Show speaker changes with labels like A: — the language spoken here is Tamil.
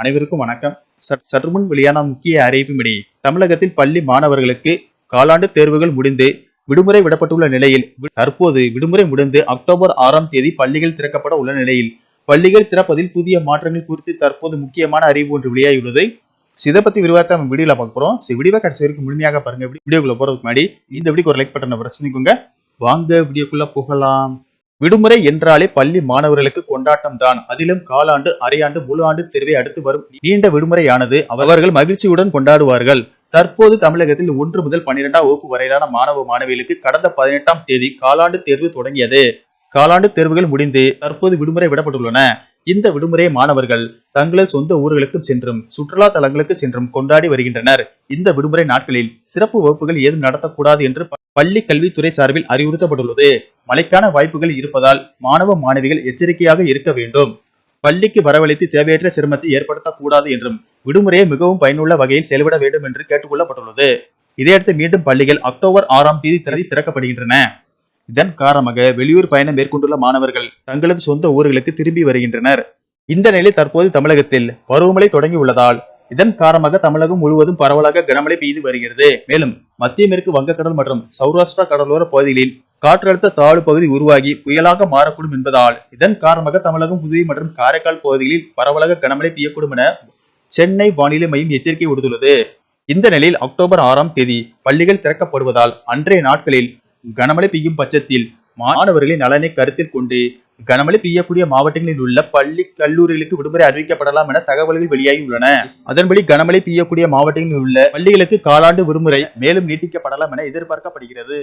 A: அனைவருக்கும் வணக்கம். சற்- சற்று முன் வெளியான முக்கிய அறிவிப்பின்படி தமிழகத்தில் பள்ளி மாணவர்களுக்கு காலாண்டு தேர்வுகள் முடிந்து விடுமுறை விடப்பட்டுள்ள நிலையில் தற்போது விடுமுறை முடிந்து அக்டோபர் ஆறாம் தேதி பள்ளிகள் திறக்கப்பட உள்ள நிலையில் பள்ளிகள் திறப்பதில் புதிய மாற்றங்கள் குறித்து தற்போது முக்கியமான அறிவு ஒன்று வெளியாகியுள்ளது. இதை பத்தி விரிவாக நம்ம வீடியோல பார்க்க போறோம். So, கடைசி வரைக்கும் முழுமையாக பாருங்க. வீடியோக்குள்ள போறதுக்கு முன்னாடி இந்த வீடியோக்கு ஒரு லைக் பட்டனை பிரஸ் பண்ணிக்கோங்க. வாங்க வீடியோக்குள்ள போகலாம். விடுமுறை என்றாலே பள்ளி மாணவர்களுக்கு கொண்டாட்டம் தான். அதிலும் காலாண்டு அரையாண்டு முழு ஆண்டு தேர்வை அடுத்து வரும் நீண்ட விடுமுறையானது அவர்கள் மகிழ்ச்சியுடன் கொண்டாடுவார்கள். தற்போது தமிழகத்தில் ஒன்று முதல் பன்னிரெண்டாம் வகுப்பு வரையிலான மாணவ மாணவிகளுக்கு கடந்த பதினெட்டாம் தேதி காலாண்டு தேர்வு தொடங்கியது. காலாண்டு தேர்வுகள் முடிந்து தற்போது விடுமுறை விடப்பட்டுள்ளன. இந்த விடுமுறை மாணவர்கள் தங்களது சொந்த ஊர்களுக்கு சென்றும் சுற்றுலா தலங்களுக்கு சென்றும் கொண்டாடி வருகின்றனர். இந்த விடுமுறை நாட்களில் சிறப்பு வகுப்புகள் ஏதும் நடத்தக்கூடாது என்று பள்ளி கல்வித்துறை சார்பில் அறிவுறுத்தப்பட்டுள்ளது. மழைக்கான வாய்ப்புகள் இருப்பதால் மாணவ மாணவிகள் எச்சரிக்கையாக இருக்க வேண்டும். பள்ளிக்கு வரவழைத்து தேவையற்ற சிரமத்தை ஏற்படுத்தக்கூடாது என்றும் விடுமுறையை மிகவும் பயனுள்ள வகையில் செயல்பட வேண்டும் என்று கேட்டுக்கொள்ளப்பட்டுள்ளது. இதையடுத்து மீண்டும் பள்ளிகள் அக்டோபர் ஆறாம் தேதி திறதி திறக்கப்படுகின்றன. இதன் காரணமாக வெளியூர் பயணம் மேற்கொண்டுள்ள மாணவர்கள் தங்களது சொந்த ஊர்களுக்கு திரும்பி வருகின்றனர். இந்த நிலை தற்போது தமிழகத்தில் பருவமழை தொடங்கி உள்ளதால் இதன் காரணமாக தமிழகம் முழுவதும் பரவலாக கனமழை பெய்து வருகிறது. மேலும் மத்திய மேற்கு வங்கக்கடல் மற்றும் சௌராஷ்டிரா கடலோர பகுதிகளில் காற்றழுத்த தாழ்வு பகுதி உருவாகி புயலாக மாறக்கூடும் என்பதால் இதன் காரணமாக தமிழகம் புதுவை மற்றும் காரைக்கால் பகுதிகளில் பரவலாக கனமழை பெய்யக்கூடும் என சென்னை வானிலை மையம் எச்சரிக்கை விடுத்துள்ளது. இந்த நிலையில் அக்டோபர் ஆறாம் தேதி பள்ளிகள் திறக்கப்படுவதால் அன்றைய நாட்களில் கனமழை பெய்யும் பட்சத்தில் மாணவர்களின் நலனை கருத்தில் கொண்டு கனமழை பெய்யக்கூடிய மாவட்டங்களில் உள்ள பள்ளி கல்லூரிகளுக்கு விடுமுறை அறிவிக்கப்படலாம் என தகவல்கள் வெளியாகி உள்ளன அதன்படி கனமழை பெய்யக்கூடிய மாவட்டங்களில் உள்ள பள்ளிகளுக்கு காலாண்டு விடுமுறை மேலும் நீட்டிக்கப்படலாம் என எதிர்பார்க்கப்படுகிறது.